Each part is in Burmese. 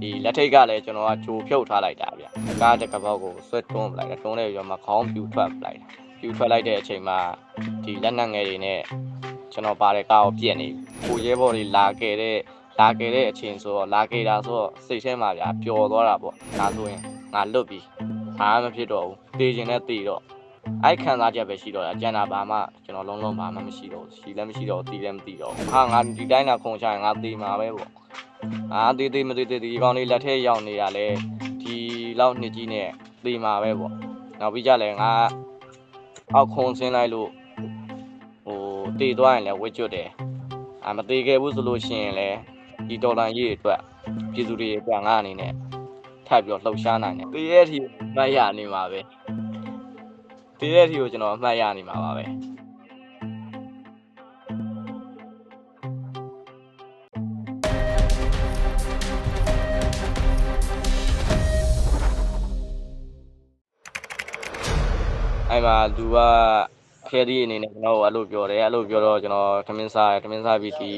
ဒီလက်ထိတ်ကလည်းကျွန်တော်ကဂျိုဖြုတ်ထားလိုက်တာဗျကားတစ်ကပေါက်ကိုဆွဲတွန်းပလိုက်တာတွန်းလိုက်ပြီးတော့မှခေါင်းပြူထွက်ပလိုက်တာပြူထွက်လိုက်တဲ့အချိန်မှာဒီလက်နက်ငယ်တွေနဲ့ကျွန်တော်ပါတဲ့ကားကိုပြက်နေပြီကိုရဲဘော်တွေလာခဲ့တဲ့လာခဲ့တဲ့အချိန်ဆိုတော့လာခဲ့တာဆိုတော့စိတ်ထဲမှာဗျာပျော်သွားတာပေါ့ဒါဆိုရင်ငါလွတ်ပြီဘာမှမဖြစ်တော့ဘူးတေးခြင်းနဲ့တေးတော့ အဲ့ခံစားချက်ပဲရှိတော့တယ်အကျန်တာဘာမှကျွန်တော်လုံးလုံးဘာမှမရှိတော့ဘူးရှိလည်းမရှိတော့ဘူးတီးလည်းမတီးတော့ဘူးဟာငါဒီတိုင်းသာခုံချရင်ငါတီးမှာပဲပေါ့အာတီးတီးမတီးတီးဒီကောင်လေးလက်ထဲရောက်နေတာလေဒီလောက်နှစ်ကြီးနဲ့တီးမှာပဲပေါ့နောက်ပြီးကြလဲငါအောက်ခုံဆင်းလိုက်လို့ဟိုတီးသွားရင်လည်းဝစ်ကျွတ်တယ်အာမတီးခဲ့ဘူးဆိုလို့ရှိရင်လည်းဒီဒေါ်လာရေးအတွက်ပြည်သူတွေအတွက်ငါအနေနဲ့ထပ်ပြီးတော့လှုပ်ရှားနိုင်တယ်တီးရဲ့အထိမရနေမှာပဲ တည်တဲ့အထိကိုကျွန်တော်အမှတ်ရနေမှာပါပဲအဲ့မှာသူကခဲဒီအနေနဲ့ကျွန်တော်ကိုအဲ့လိုပြောတယ်အဲ့လိုပြောတော့ကျွန်တော်ထမင်းစားတယ်ထမင်းစားပြီးဒီ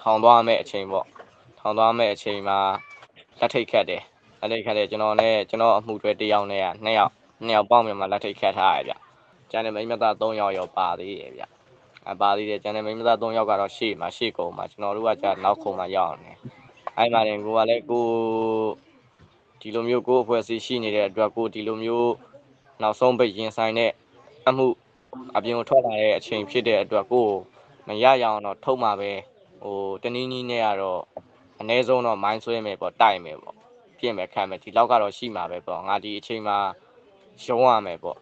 ထောင်သွားမဲ့အချိန်ပေါ့ထောင်သွားမဲ့အချိန်မှာလက်ထိတ်ခတ်တယ်လက်ထိတ်ခတ်တယ်ကျွန်တော်နဲ့ကျွန်တော်အမှုတွေတစ်ယောက်နဲ့ကနှစ်ယောက် နှစ်ယောက်ပေါင်းမြန်မာလက်ထိတ်ခတ်ထားရဗျ။ကျန်တဲ့မိန်းမသား3ယောက်ရောပါသေးတယ်ဗျ။အပါသေးတယ်ကျန်တဲ့မိန်းမသား3ယောက်ကတော့ရှေ့မှာရှေ့ကုန်းမှာကျွန်တော်တို့ကကြာနောက်ခုံမှာရောက်နေ။အဲ့မှာတင်ကိုကလည်းကိုဒီလိုမျိုးကိုအဖွဲ့အစည်းရှိနေတဲ့အတွက်ကိုဒီလိုမျိုးနောက်ဆုံးပိတ်ရင်ဆိုင်တဲ့အမှုအပြင်ကိုထွက်လာတဲ့အချိန်ဖြစ်တဲ့အတွက်ကိုမရရအောင်တော့ထုတ်မှာပဲဟိုတနည်းနည်းနဲ့ကတော့အ ਨੇ ဆုံးတော့မိုင်းဆွဲမယ်ပေါ့တိုက်မယ်ပေါ့ပြင့်မယ်ခံမယ်ဒီလောက်ကတော့ရှိမှာပဲပေါ့ငါဒီအချိန်မှာ ရှုံးရမယ်ပေါ့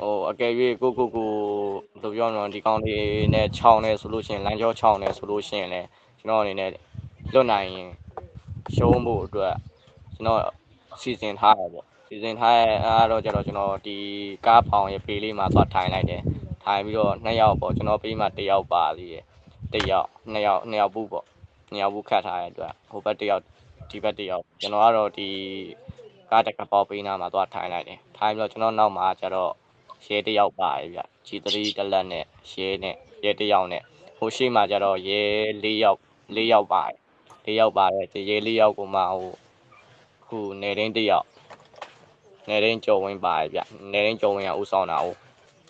ဟိုအကယ်၍ကိုကိုကိုဘယ်လိုပြောမလဲဒီကောင်းလေးနဲ့ခြောင်းနေဆိုလို့ရှိရင်လမ်းကြောခြောင်းနေဆိုလို့ရှိရင်လည်းကျွန်တော်အနေနဲ့လွတ်နိုင်ရင်ရှုံးဖို့အတွက်ကျွန်တော်စီစဉ်ထားရပေါ့စီစဉ်ထားရအဲ့တော့ကျတော့ကျွန်တော်ဒီကားဖောင်ရဲ့ပေလေးမှာသွားထိုင်လိုက်တယ်ထိုင်ပြီးတော့နှစ်ယောက်ပေါ့ကျွန်တော်ပေးမှတစ်ယောက်ပါသေးတယ်တစ်ယောက်နှစ်ယောက်နှစ်ယောက်ဘူးပေါ့နှစ်ယောက်ဘူးခတ်ထားရတဲ့အတွက်ဟိုဘက်တစ်ယောက်ဒီဘက်တစ်ယောက်ကျွန်တော်ကတော့ဒီ ကားတက်ကပေါပေးနာမှာသွားထိုင်လိုက်တယ်ထိုင်ပြီးတော့ကျွန်တော်နောက်မှာကျတော့ရဲတစ်ယောက်ပါတယ်ဗျ G3 တစ်လက်နဲ့ရဲနဲ့ရဲတစ်ယောက်နဲ့ဟိုရှိမှကျတော့ရဲ၄ယောက်၄ယောက်ပါတယ်၄ယောက်ပါတယ်ဒီရဲ၄ယောက်ကမှဟိုခုနေရင်းတစ်ယောက်နေရင်းကြော်ဝင်းပါတယ်ဗျနေရင်းကြော်ဝင်းကဥဆောင်တာဟုတ်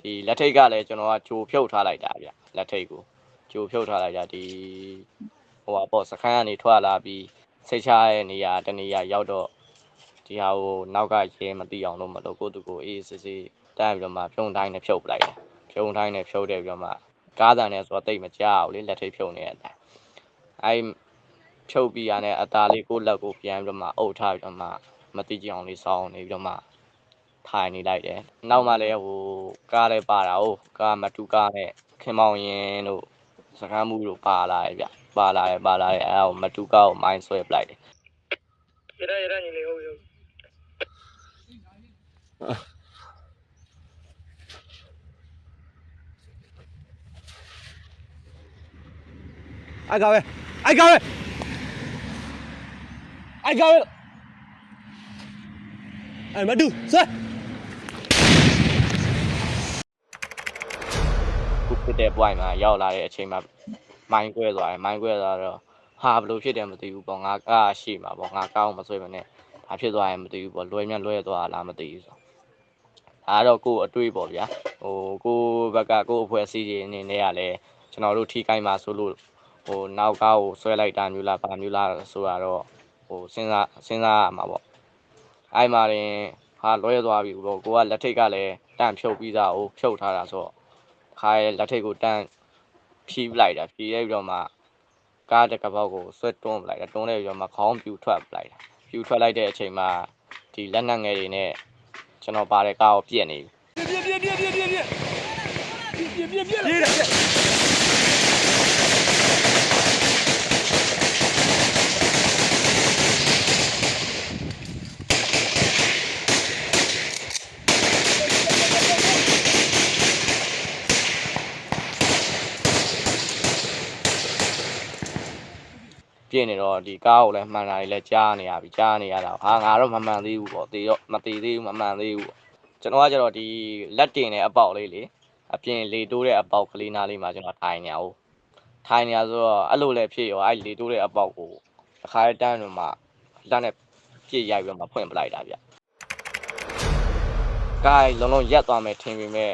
ဒီလက်ထိတ်ကလည်းကျွန်တော်ကဂျိုဖြုတ်ထားလိုက်တာဗျလက်ထိတ်ကိုဂျိုဖြုတ်ထားလိုက်တာဒီဟိုပါပေါ့စခန်းကနေထွက်လာပြီးစိတ်ချရဲ့နေရာတနေရာရောက်တော့ ဒီဟာကိုနောက်ကရဲမသိအောင်လို့မလုပ်ကိုယ့်သူကိုအေးစစ်စစ်တန်းပြီးတော့မှဖြုံတိုင်းနဲ့ဖြုတ်ပလိုက်တယ်ဖြုံတိုင်းနဲ့ဖြုတ်တယ်ပြီးတော့မှကားတန်နဲ့ဆိုတော့တိတ်မကြောက်လေလက်ထိတ်ဖြုံနေတဲ့အတိုင်းအဲဖြုတ်ပြီးရတဲ့အသားလေးကိုယ့်လက်ကိုပြန်ပြီးတော့မှအုပ်ထားပြီးတော့မှမတိကြအောင်လေးစောင်းနေပြီးတော့မှထိုင်နေလိုက်တယ်နောက်မှလည်းဟိုကားလည်းပါတာဟုတ်ကားမတူကားနဲ့ခင်မောင်ရင်တို့စကားမှုတို့ပါလာတယ်ဗျပါလာတယ်ပါလာတယ်အဲဒါကိုမတူကားကိုမိုင်းဆွဲပလိုက်တယ်ရရရညီလေးဟုတ်ပြီဟုတ်ပြီ I got it. I got it. I got it. အဲ့မတူစခုဖြစ်တဲ့ point မှာရောက်လာတဲ့အချိန်မှာမိုင်းကွဲသွားတယ်မိုင်းကွဲသွားတော့ဟာဘယ်လိုဖြစ်တယ်မသိဘူးပေါ့ငါကားရှိမှာပေါ့ငါကားကိုမဆွဲမနဲ့ဘာဖြစ်သွားရင်မသိဘူးပေါ့လွယ်မြတ်လွဲသွားလားမသိဘူးဆို ဒါကတော့ကိုယ်အတွေးပေါ့ဗျာဟိုကိုယ်ဘက်ကကိုယ်အဖွဲ့အစည်းတွေအနေနဲ့ကလည်းကျွန်တော်တို့ထိကိုင်းမှာဆိုလို့ဟိုနောက်ကားကိုဆွဲလိုက်တာမျိုးလားဘာမျိုးလားဆိုတော့ဟိုစဉ်းစားစဉ်းစားရမှာပေါ့အဲ့မှာရင်ဟာလွဲသွားပြီပေါ့ကိုကလက်ထိတ်ကလည်းတန့်ဖြုတ်ပြီးသားဟိုဖြုတ်ထားတာဆိုတော့ခါရဲ့လက်ထိတ်ကိုတန်းဖြီးပလိုက်တာဖြီးလိုက်ပြီးတော့မှကားတစ်ကပေါက်ကိုဆွဲတွန်းပလိုက်တာတွန်းလိုက်ပြီးတော့မှခေါင်းပြူထွက်ပလိုက်တာပြူထွက်လိုက်တဲ့အချိန်မှာဒီလက်နက်ငယ်တွေနဲ့ ကျွန်တော်ပါတဲ့ကားကိုပြက်နေပြီပြေးပြေးပြေးပြေးပြေးပြေးပြေးပြေးပြေးပြေးပြက် နေတော့ဒီကားကိုလည်းမှန်တာတွေလည်းကြားနေရပြီကြားနေရတာဟာငါတော့မမှန်သေးဘူးပေါ့တေတော့မတေသေးဘူးမမှန်သေးဘူးပေါ့ကျွန်တော်ကကျတော့ဒီလက်တင်တဲ့အပေါက်လေးလေအပြင်လေတိုးတဲ့အပေါက်ကလေးနားလေးမှာကျွန်တော်ထိုင်နေအောင်ထိုင်နေရဆိုတော့အဲ့လိုလည်းဖြစ်ရောအဲ့လေတိုးတဲ့အပေါက်ကိုတစ်ခါတန်းတော့မှလက်နဲ့ပြည့်ရိုက်ပြီးတော့မှဖွင့်ပလိုက်တာဗျ။ကိုင်းလုံးလုံးရက်သွားမယ်ထင်ပေမဲ့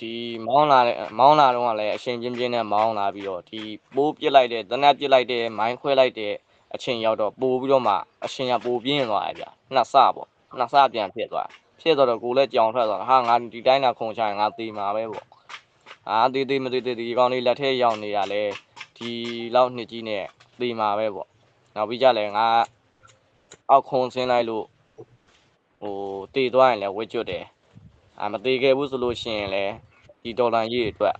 ဒီမောင်းလာတဲ့မောင်းလာတော့ကလည်းအရှင်ပြင်းပြင်းနဲ့မောင်းလာပြီးတော့ဒီပိုးပစ်လိုက်တဲ့တနက်ပစ်လိုက်တဲ့မိုင်းခွဲလိုက်တဲ့အချိန်ရောက်တော့ပိုးပြီးတော့မှအရှင်ကပိုးပြင်းသွားတယ်ဗျ။နှစ်ဆပေါ့နှစ်ဆပြန်ဖြစ်သွားဖြစ်တော့ကိုလည်းကြောင်ထွက်သွားတာဟာငါဒီတိုင်းသာခုံချရင်ငါသေမှာပဲပေါ့။အာသေးသေးမသေးသေးဒီကောင်လေးလက်ထဲရောက်နေတာလေဒီလောက်နှစ်ကြီးနဲ့သေမှာပဲပေါ့။နောက်ပြီးကြလဲငါအောက်ခုံဆင်းလိုက်လို့ဟိုတေသွားရင်လည်းဝစ်ကျွတ်တယ်။ အာမသေးခဲ့ဘူးဆိုလို့ရှိရင်လည်းဒီဒေါ်လာရေးအတွက်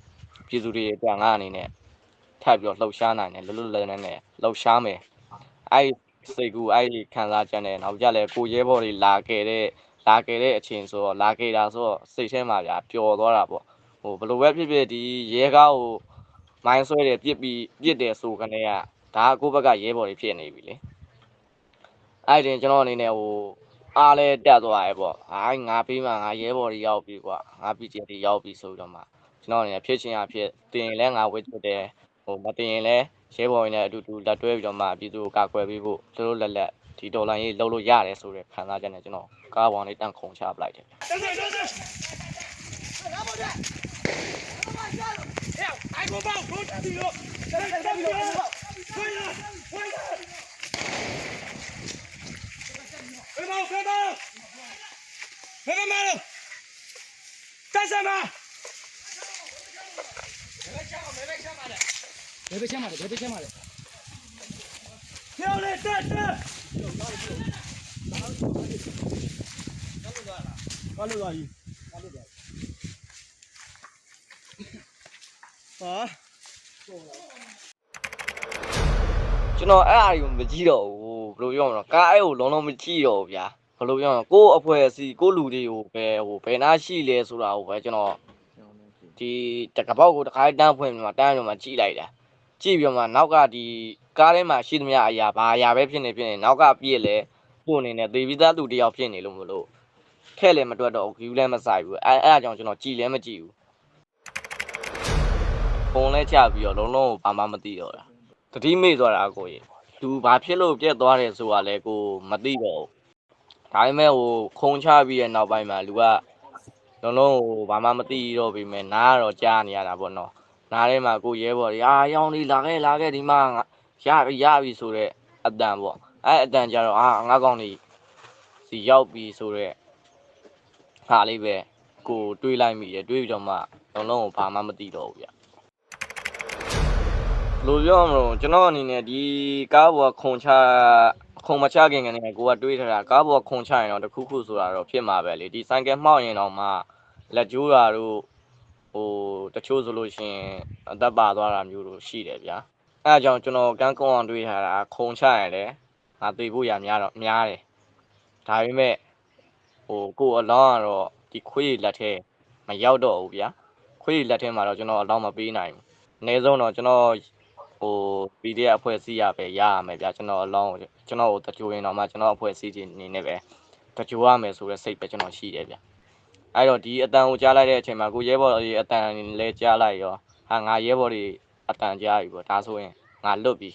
ပြည်သူတွေအတွက်ငါအနေနဲ့ထပ်ပြီးတော့လှုပ်ရှားနိုင်တယ်လွတ်လွတ်လပ်လပ်နဲ့လှုပ်ရှားမယ်။အဲ့စိတ်ကူအဲ့ခံစားချက်နဲ့နောက်ကြလဲကိုရဲဘော်တွေလာခဲ့တဲ့လာခဲ့တဲ့အချိန်ဆိုတော့လာခဲ့တာဆိုတော့စိတ်ထဲမှာဗျာပျော်သွားတာပေါ့။ဟိုဘယ်လိုပဲဖြစ်ဖြစ်ဒီရဲကားကိုမိုင်းဆွဲတယ်ပြစ်ပြီးပြစ်တယ်ဆိုကနေကဒါကကိုယ့်ဘက်ကရဲဘော်တွေဖြစ်နေပြီလေ။အဲ့ဒီကျွန်တော်အနေနဲ့ဟို အားလဲတက်သွားရဲပေါ့။ဟာငါပြီးမှငါရဲဘော်တွေရောက်ပြီကွာ။ငါ PTR တွေရောက်ပြီဆိုပြီးတော့မှကျွန်တော်အနေနဲ့ဖြစ်ချင်းအဖြစ်တင်ရင်လဲငါဝစ်ချွတ်တယ်ဟိုမတင်ရင်လဲရဲဘော်တွေနဲ့အတူတူလက်တွဲပြီးတော့မှပြည်သူကိုကာကွယ်ပေးဖို့သူတို့လက်လက်ဒီဒေါ်လာကြီးလှုပ်လို့ရတယ်ဆိုတဲ့ခံစားချက်နဲ့ကျွန်တော်ကားပေါ်လေးတန့်ခုံချပလိုက်တယ် တက်တက်တက်တက်哎，给我报，给我站住！站住！站住！快点！快点！ Fermão, Fermão! Vem, Amaro! Casa, Amaro! Bebe છે મારે bebe છે મારે કેવું લે તે તે કાલુ દાઈ કાલુ દાઈ હા ચનો આ આયું બજી રહો ဘယ်လိုပြောမလဲကားအဲ့ကိုလုံးလုံးမကြည့်တော့ဘူးဗျာဘယ်လိုပြောမလဲကို့အဖွဲ့အစည်းကို့လူတွေကိုပဲဟိုဘယ်နာရှိလဲဆိုတာကိုပဲကျွန်တော်ဒီတကပောက်ကိုတခါတန်းဖွင့်ပြီးမှတန်းပြီးမှကြည့်လိုက်တာကြည့်ပြီးမှနောက်ကဒီကားထဲမှာရှိသမျှအရာဘာအရာပဲဖြစ်နေဖြစ်နေနောက်ကပြည့်လေပို့နေနဲ့သေပြီးသားသူတယောက်ဖြစ်နေလို့မလို့ထဲ့လည်းမတွက်တော့ဘူးဂူလည်းမဆိုင်ဘူးအဲအဲ့အကြောင်းကျွန်တော်ကြည်လည်းမကြည်ဘူးဖုန်းလည်းချပြီးတော့လုံးလုံးကိုဘာမှမသိတော့တာတတိမေ့သွားတာအကိုကြီး သူဘာဖြစ်လို့ပြက်သွားတယ်ဆိုတာလဲကိုမသိတော့ဘူးဒါပေမဲ့ဟိုခုံချပြီးတဲ့နောက်ပိုင်းမှာလူကလုံးလုံးဟိုဘာမှမသိတော့ပြီမဲ့နားကတော့ကြားနေရတာပေါ့နော်နားထဲမှာကိုရဲဘော်တွေအာရောင်လေးလာခဲ့လာခဲ့ဒီမှာငါရပြီရပြီဆိုတော့အတန်ပေါ့အဲအတန်ကြတော့အာငါကောင်လေးစီရောက်ပြီဆိုတော့ဟာလေးပဲကိုတွေးလိုက်မိတယ်တွေးပြီးတော့မှလုံးလုံးကိုဘာမှမသိတော့ဘူးဗျဘယ် လိုပြောမလို့ကျွန်တော်အနေနဲ့ဒီကားပေါ်ခုံချခုံမချခင်ကနေကိုကတွေးထားတာကားပေါ်ခုံချရင်တော့တခုခုဆိုတာတော့ဖြစ်မှာပဲလေဒီဆိုင်ကယ်မှောက်ရင်တော့မှလက်ကျိုးတာတို့ဟိုတချို့ဆိုလို့ရှိရင်အသက်ပါသွားတာမျိုးတို့ရှိတယ်ဗျာအဲအကြောင်းကျွန်တော်ကန်းကုန်းအောင်တွေးထားတာခုံချရင်လေငါသိဖို့ရများတော့များတယ်ဒါပေမဲ့ဟိုကိုယ်အလောင်းကတော့ဒီခွေးလက်ထဲမရောက်တော့ဘူးဗျာခွေးလက်ထဲမှာတော့ကျွန်တော်အလောင်းမပေးနိုင်ဘူးအနည်းဆုံးတော့ကျွန်တော် ဟို PDF အဖွဲ့အစည်းရပဲရရမယ်ဗျာကျွန်တော်အလောင်းကိုကျွန်တော်ကိုတကြိုရင်တော့မှကျွန်တော်အဖွဲ့အစည်းကြီးအနေနဲ့ပဲတကြိုရမယ်ဆိုတဲ့စိတ်ပဲကျွန်တော်ရှိတယ်ဗျာအဲ့တော့ဒီအတန်ကိုကြားလိုက်တဲ့အချိန်မှာကိုရဲဘော်တွေအတန်လဲကြားလိုက်ရောဟာငါရဲဘော်တွေအတန်ကြားပြီပေါ့ဒါဆိုရင်ငါလွတ်ပြီ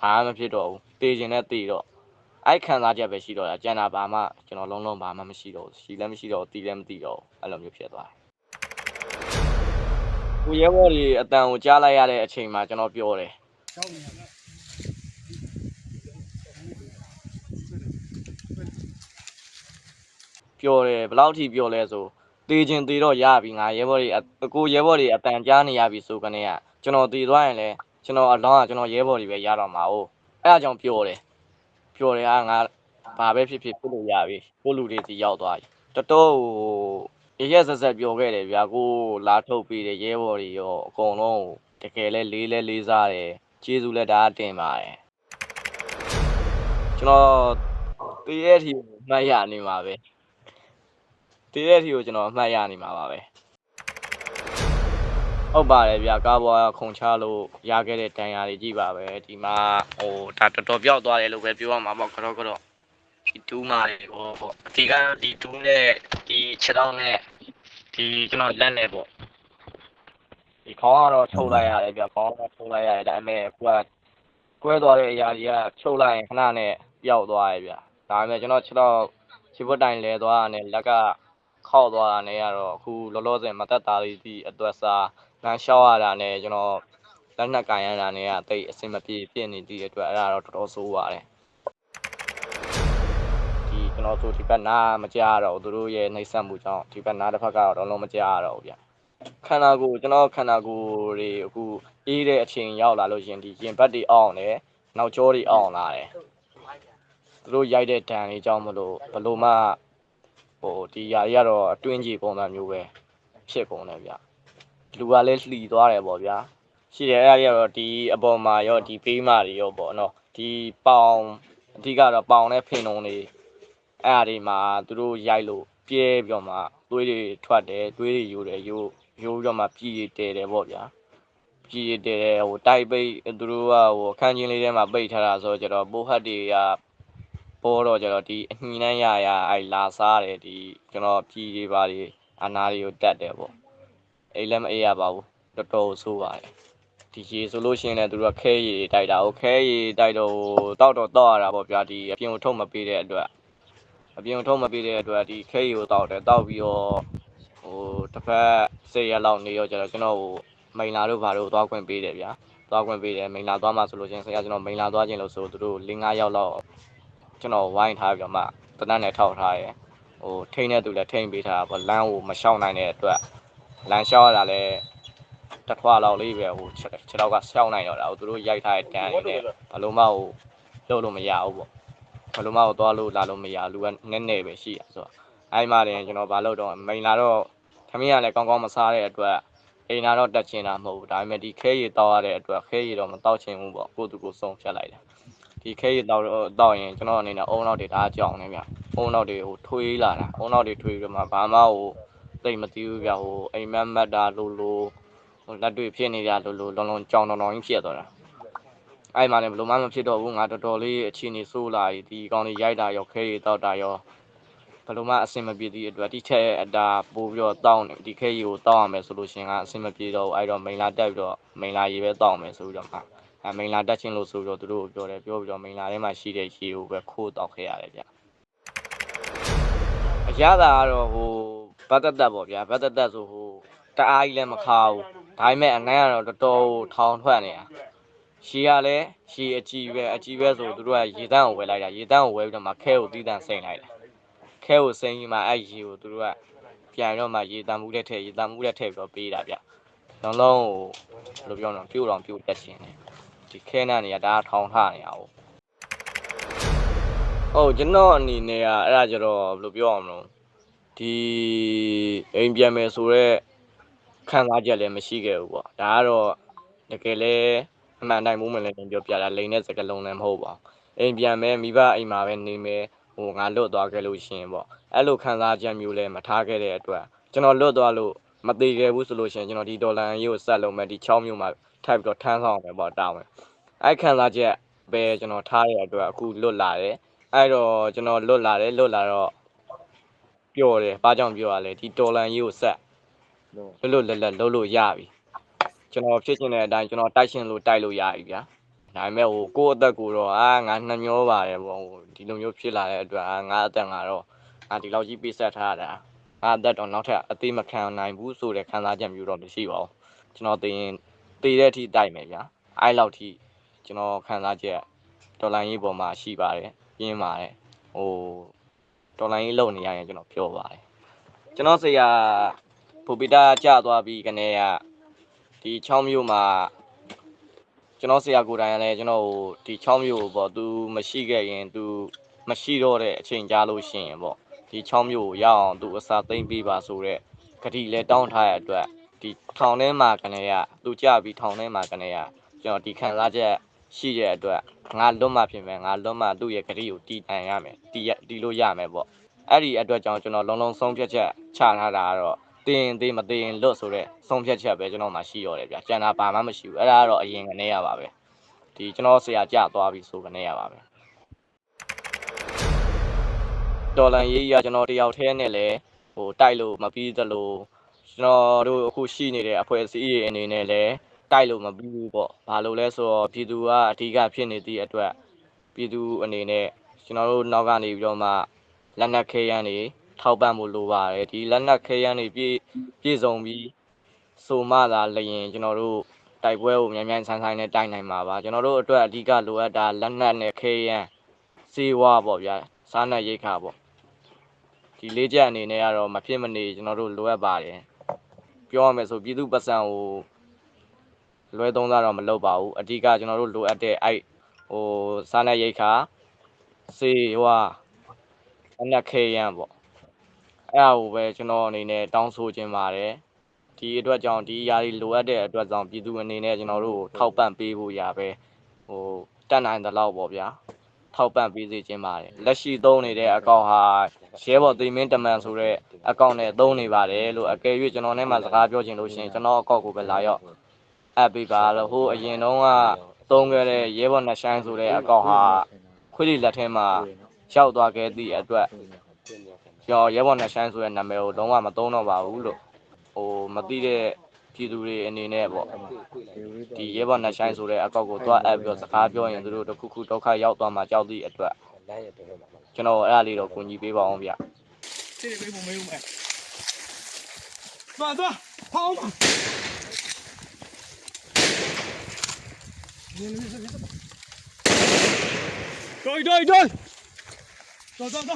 ဘာမှမဖြစ်တော့ဘူးတေးခြင်းနဲ့တေးတော့အဲ့ခံစားချက်ပဲရှိတော့တာကျန်တာဘာမှကျွန်တော်လုံးလုံးဘာမှမရှိတော့ဘူးရှိလည်းမရှိတော့ဘူးတီးလည်းမတီးတော့ဘူးအဲ့လိုမျိုးဖြစ်သွားတယ် ကိုရဲဘော်တွေအတန်ကိုကြားလိုက်ရတဲ့အချိန်မှာကျွန်တော်ပြောတယ်ပျော်တယ်ဘယ်လောက်ထိပျော်လဲဆိုတေးချင်းတေးတော့ရပြီငါရဲဘော်တွေအကိုရဲဘော်တွေအတန်ကြားနေရပြီဆိုကနေကကျွန်တော်တေးသွားရင်လဲကျွန်တော်အလောင်းကကျွန်တော်ရဲဘော်တွေပဲရတော့မှာ哦အဲအကြောင်းပျော်တယ်ပျော်တယ်ကငါဘာပဲဖြစ်ဖြစ်ပြုတ်လို့ရပြီကိုလူတွေစီရောက်သွားပြီတော်တော်ဟို ရရက်ဆက်ဆက်ပျော်ခဲ့တယ်ဗျာကိုလာထုတ်ပြီးတယ်ရဲဘော်တွေရောအကုန်လုံးတကယ်လဲလေးလဲလေးစားတယ်ကျေးဇူးလဲဒါတင်ပါတယ်ကျွန်တော်တေးရဲ့အထိမှတ်ရနေမှာပဲတည်တဲ့အထိကိုကျွန်တော်အမှတ်ရနေမှာပါပဲဟုတ်ပါတယ်ဗျာကားပေါ်ကခုံချလို့ရခဲ့တဲ့တန်ရာတွေကြည့်ပါပဲဒီမှာဟိုဒါတော်တော်ပြောက်သွားတယ်လို့ပဲပြောရမှာပေါ့ခတော့ခတော့ ဒီတူးမာတွေဟိုပေါ့အဒီကဒီတူးနဲ့ဒီခြေထောက်နဲ့ဒီကျွန်တော်လက်နဲ့ပေါ့ဒီခေါင်းကတော့ထုတ်လိုက်ရတယ်ဗျာခေါင်းကထုတ်လိုက်ရတယ်ဒါပေမဲ့ခုကကွဲသွားတဲ့အရာကြီးကချုပ်လိုက်ရင်ခဏနဲ့ပျောက်သွားရဲ့ဗျဒါပေမဲ့ကျွန်တော်ခြေတော့ခြေပွတ်တိုင်လဲသွားတာနဲ့လက်ကခောက်သွားတာနဲ့ကတော့အခုလောလောဆယ်မသက်တာလေးဒီအတွက်စားလမ်းလျှောက်ရတာနဲ့ကျွန်တော်လက်နက်ကင်ရတာနဲ့ကတိတ်အဆင်မပြေဖြစ်နေသည့်အတွက်အဲ့ဒါတော့တော်တော်ဆိုးပါတယ်ဒီကျွန် တော်ဆိုဒီဘက်နားမကြရတော့ဘူးသူတို့ရဲ့နှိပ်စက်မှုကြောင့်ဒီဘက်နားတစ်ဖက်ကတော့တော့လုံးမကြရတော့ဘူးဗျခန္ဓာကိုယ်ကျွန်တော်ခန္ဓာကိုယ်တွေအခုအေးတဲ့အချိန်ရောက်လာလို့ရှရင်ဒီရင်ဘတ်တွေအောင်တယ်နောက်ကျောတွေအောင်လာတယ်သူတို့ရိုက်တဲ့ဒဏ်လေးကြောင့်မလို့ဘလို့မှဟိုဒီຢာကြီးကတော့အတွင်းကြီးပုံစံမျိုးပဲဖြစ်ကုန်တယ်ဗျလူကလည်းလှီသွားတယ်ပေါ့ဗျာရှိတယ်အဲ့ဒါကြီးကတော့ဒီအပေါ်မှာရောဒီပေးမာတွေရောပေါ့နော်ဒီပေါင်အဓိကတော့ပေါင်နဲ့ဖင်ုံတွေ အဲ့အရာတွေမှာသူတို့ရိုက်လို့ပြဲပြီးတော့မှသွေးတွေထွက်တယ်သွေးတွေယိုတယ်ယိုယိုပြီးတော့မှပြည်ရတဲတယ်ပေါ့ဗျာပြည်ရတဲတယ်ဟိုတိုက်ပိတ်သူတို့ကဟိုအခန်းချင်းလေးထဲမှာပိတ်ထားတာဆိုတော့ကျတော့ပိုးဟတ်တွေကပေါ်တော့ကျတော့ဒီအညှိနှမ်းရရအဲ့လာစားတယ်ဒီကျွန်တော်ပြည်တွေပါတွေအနာတွေကိုတက်တယ်ပေါ့အိတ်လည်းမအေးရပါဘူးတော်တော်ဆိုးပါတယ်ဒီရေဆိုလို့ရှိရင်လည်းသူတို့ကခဲရေတိုက်တာဟိုခဲရေတိုက်တော့တောက်တော့တောက်ရတာပေါ့ဗျာဒီအပြင်ကိုထုတ်မပေးတဲ့အတွက် အပြင်ကိုထုတ်မပေးတဲ့အတွက်ဒီခဲရေကိုတောက်တယ်တောက်ပြီးတော့ဟိုတစ်ဖက်စေရလောက်နေရောကျတော့ကျွန်တော်ဟိုမိန်လာတို့ဘာတို့သွားခွင့်ပေးတယ်ဗျာသွားခွင့်ပေးတယ်မိန်လာသွားမှဆိုလို့ရှိရင်ဆရာကျွန်တော်မိန်လာသွားခြင်းလို့ဆိုသူတို့၄၅ယောက်လောက်ကျွန်တော်ဝိုင်းထားပြီးတော့မှတနတ်နဲ့ထောက်ထားရယ်ဟိုထိန်းတဲ့သူလည်းထိန်းပေးထားတာပေါ့လမ်းကိုမလျှောက်နိုင်တဲ့အတွက်လမ်းလျှောက်ရတာလည်းတစ်ထွာလောက်လေးပဲဟိုခြေခြေတော့ကရှောင်းနိုင်တော့တာဟိုသူတို့ရိုက်ထားတဲ့တန်လေးနဲ့ဘယ်လိုမှဟိုလုပ်လို့မရဘူးပေါ့ ဘယ်လိုမှဟိုသွားလို့လာလို့မရလူကနည်းနည်းပဲရှိရဆိုတော့အဲ့မှလည်းကျွန်တော်ဘာလုပ်တော့မိန်လာတော့ခမင်းကလည်းကောင်းကောင်းမစားတဲ့အတွက်အိမ်လာတော့တက်ချင်တာမဟုတ်ဘူးဒါပေမဲ့ဒီခဲရီတောက်ရတဲ့အတွက်ခဲရီတော့မတောက်ချင်ဘူးပေါ့ကိုယ့်သူကိုယ်ဆုံးဖြတ်လိုက်တယ်ဒီခဲရီတောက်တော့တောက်ရင်ကျွန်တော်အနေနဲ့အုံနောက်တွေဒါကြောင်နေဗျအုံနောက်တွေဟိုထွေးလာတာအုံနောက်တွေထွေးပြီးတော့မှဘာမှဟိုသိမသိဘူးဗျဟိုအိမ်မက်မက်တာလိုလိုဟိုလက်တွေ့ဖြစ်နေကြလို့လို့လုံးလုံးကြောင်တောင်တောင်ကြီးဖြစ်သွားတာ အဲ့မှာလည်းဘယ်လိုမှမဖြစ်တော့ဘူးငါတော်တော်လေးအခြေအနေဆိုးလာပြီဒီကောင်လေးရိုက်တာရောခဲရီတောက်တာရောဘယ်လိုမှအဆင်မပြေသည့်အတွက်ဒီထက်အတာပို့ပြီးတော့တောင်းနေဒီခဲရီကိုတောင်းရမယ်ဆိုလို့ရှင်ကအဆင်မပြေတော့ဘူးအဲ့တော့မိန်လာတက်ပြီးတော့မိန်လာရေပဲတောင်းမယ်ဆိုပြီးတော့မှအဲမိန်လာတက်ချင်းလို့ဆိုပြီးတော့သူတို့ကိုပြောတယ်ပြောပြီးတော့မိန်လာထဲမှာရှိတဲ့ရေကိုပဲခိုးတောက်ခဲ့ရတယ်ဗျအရသာကတော့ဟိုဘတ်တက်တက်ပေါ့ဗျာဘတ်တက်တက်ဆိုဟိုတအားကြီးလည်းမခါဘူးဒါပေမဲ့အနမ်းကတော့တော်တော်ထောင်ထွက်နေတာ ရှီကလည်းရှီအကြည့်ပဲအကြည့်ပဲဆိုသူတို့ကရေတန်းကိုဝယ်လိုက်တာရေတန်းကိုဝယ်ပြီးတော့မှခဲကိုတီးတန့်စိမ့်လိုက်တယ်ခဲကိုစိမ့်ပြီးမှအဲ့ရေကိုသူတို့ကပြန်တော့မှရေတန်းမှုတဲ့ထည့်ရေတန်းမှုတဲ့ထည့်ပြီးတော့ပေးတာဗျလုံးလုံးဟိုဘယ်လိုပြောမလဲပြို့တော်ပြို့တက်ရှင်တယ်ဒီခဲနာနေရဒါထောင်ထနေတာဟုတ်ဟုတ်ကျွန်တော်အနေနဲ့ကအဲ့ဒါကြတော့ဘယ်လိုပြောအောင်မလို့ဒီအိမ်ပြန်မယ်ဆိုတော့ခံစားချက်လည်းမရှိခဲ့ဘူးပေါ့ဒါကတော့တကယ်လဲအ မှန်တိုင်းမိုးမလဲပြောပြတာလိန်တဲ့စကလုံးလည်းမဟုတ်ပါဘူးအိမ်ပြန်မယ်မိဘအိမ်မှာပဲနေမယ်ဟိုငါလွတ်သွားခဲ့လို့ရှရင်ပေါ့အဲ့လိုခံစားချက်မျိုးလည်းမထားခဲ့တဲ့အတွက်ကျွန်တော်လွတ်သွားလို့မသေးခဲ့ဘူးဆိုလို့ရှရင်ကျွန်တော်ဒီဒေါ်လာရေးကိုဆက်လုံးမဲ့ဒီ6မျိုးမှာထပ်ပြီးတော့ထမ်းဆောင်အောင်ပဲပေါ့တောင်းမယ်အဲ့ခံစားချက်ပဲကျွန်တော်ထားရတဲ့အတွက်အခုလွတ်လာတယ်အဲ့တော့ကျွန်တော်လွတ်လာတယ်လွတ်လာတော့ပျော်တယ်ဘာကြောင့်ပျော်ရလဲဒီဒေါ်လာရေးကိုဆက်လွတ်လွတ်လပ်လပ်လုပ်လို့ရပြီ ကျွန်တော်ဖြစ်ချင်တဲ့အတိုင်းကျွန်တော်တိုက်ရှင်လို့တိုက်လို့ရပြီဗျာဒါပေမဲ့ဟိုကိုယ့်အသက်ကိုတော့အာငါနှမျောပါတယ်ပေါ့ဟိုဒီလိုမျိုးဖြစ်လာတဲ့အတွက်အာငါအသက်ငါတော့ငါဒီလောက်ကြီးပေးဆက်ထားတာငါအသက်တော့နောက်ထပ်အသေးမခံနိုင်ဘူးဆိုတဲ့ခံစားချက်မျိုးတော့မရှိပါဘူးကျွန်တော်သိရင်တည်တဲ့အထိတိုက်မယ်ဗျာအဲ့လောက်ထိကျွန်တော်ခံစားချက်ဒေါ်လာရေးပေါ်မှာရှိပါတယ်ပြင်းပါတယ်ဟိုဒေါ်လာရေးလုံနေရရင်ကျွန်တော်ပြောပါတယ်ကျွန်တော်ဆရာဘူပီတာကျသွားပြီးကနေက ဒီ6မြို့မှာကျွန်တော်ဆရာကိုယ်တိုင်ကလည်းကျွန်တော်ဟိုဒီ6မြို့ကိုပေါ့သူမရှိခဲ့ရင်သူမရှိတော့တဲ့အချိန်ကြာလို့ရှိရင်ပေါ့ဒီ6မြို့ကိုရအောင်သူအစာသိမ့်ပေးပါဆိုတော့ဂတိလည်းတောင်းထားရတဲ့အတွက်ဒီထောင်ထဲမှာကနေကသူကြပြီးထောင်ထဲမှာကနေကကျွန်တော်ဒီခံစားချက်ရှိတဲ့အတွက်ငါလွတ်မှဖြစ်မယ်ငါလွတ်မှသူ့ရဲ့ဂတိကိုတီးတန်ရမယ်တီးရတီးလို့ရမယ်ပေါ့အဲ့ဒီအတွက်ကြောင့်ကျွန်တော်လုံးလုံးဆုံးဖြတ်ချက်ချထားတာကတော့ တင်းသေးမသေးရင်လွတ်ဆိုတဲ့ဆုံးဖြတ်ချက်ပဲကျွန်တော်မှရှိရတယ်ဗျာကျန်တာဘာမှမရှိဘူးအဲ့ဒါကတော့အရင်ကနေရပါပဲဒီကျွန်တော်ဆရာကြသွားပြီဆိုကနေရပါပဲဒေါ်လာရေးရကျွန်တော်တယောက်တည်းနဲ့လဲဟိုတိုက်လို့မပြီးသလိုကျွန်တော်တို့အခုရှိနေတဲ့အဖွဲ့အစည်းတွေအနေနဲ့လဲတိုက်လို့မပြီးဘူးပေါ့ဘာလို့လဲဆိုတော့ပြည်သူကအဓိကဖြစ်နေသည့်အတွက်ပြည်သူအနေနဲ့ကျွန်တော်တို့နောက်ကနေပြီးတော့မှလက်နက်ခဲယမ်းတွေ ထောက်ပံ့ဖို့လိုပါတယ်ဒီလက်နက်ခဲယမ်းတွေပြည့်ပြည့်စုံပြီးဆိုမှသာလျင်ကျွန်တော်တို့တိုက်ပွဲကိုမြန်မြန်ဆန်းဆန်းနဲ့တိုက်နိုင်မှာပါကျွန်တော်တို့အတွက်အဓိကလိုအပ်တာလက်နက်နဲ့ခဲယမ်းစေဝါပေါ့ဗျာစားနပ်ရိက္ခာပေါ့ဒီလေးချက်အနေနဲ့ကတော့မဖြစ်မနေကျွန်တော်တို့လိုအပ်ပါတယ်ပြောရမယ်ဆိုပြည်သူပတ်စံကိုလွဲသုံးသားတော့မလုပ်ပါဘူးအဓိကကျွန်တော်တို့လိုအပ်တဲ့အဲ့ဟိုစားနပ်ရိက္ခာစေဟွာအနက်ခဲရန်ပေါ့ အဲ့ဒါကိုပဲကျွန်တော်အနေနဲ့တောင်းဆိုခြင်းပါတယ်ဒီအတွက်ကြောင့်ဒီຢာတွေလိုအပ်တဲ့အတွက်ကြောင့်ပြည်သူအနေနဲ့ကျွန်တော်တို့ကိုထောက်ပံ့ပေးဖို့ຢာပဲဟိုတက်နိုင်တဲ့လောက်ပေါ့ဗျာထောက်ပံ့ပေးစေခြင်းပါတယ်လက်ရှိသုံးနေတဲ့အကောင့်ဟာရဲဘော်သိမင်းတမန်ဆိုတဲ့အကောင့်နဲ့သုံးနေပါတယ်လို့အကယ်၍ကျွန်တော်နဲ့မှစကားပြောချင်လို့ရှိရင်ကျွန်တော်အကောင့်ကိုပဲလာရောက်အပ်ပေးပါလို့ဟိုအရင်တုန်းကသုံးခဲ့တဲ့ရဲဘော်နှစ်ဆိုင်ဆိုတဲ့အကောင့်ဟာခွေးလီလက်ထဲမှာရောက်သွားခဲ့သည့်အတွက် ကျွန်တော်ရဲဘော်နှစ်ဆိုင်ဆိုတဲ့နာမည်ကိုလုံးဝမသုံးတော့ပါဘူးလို့ဟိုမသိတဲ့ပြည်သူတွေအနေနဲ့ပေါ့ဒီရဲဘော်နှစ်ဆိုင်ဆိုတဲ့အကောင့်ကိုသွားအပ်ပြီးတော့စကားပြောရင်သူတို့တစ်ခုခုဒုက္ခရောက်သွားမှာကြောက်သည့်အတွက်ကျွန်တော်အဲ့ဒါလေးတော့ကူညီပေးပါအောင်ဗျ 这里没有没有买。转转，跑嘛！没没事没事。走一走一走，走走走。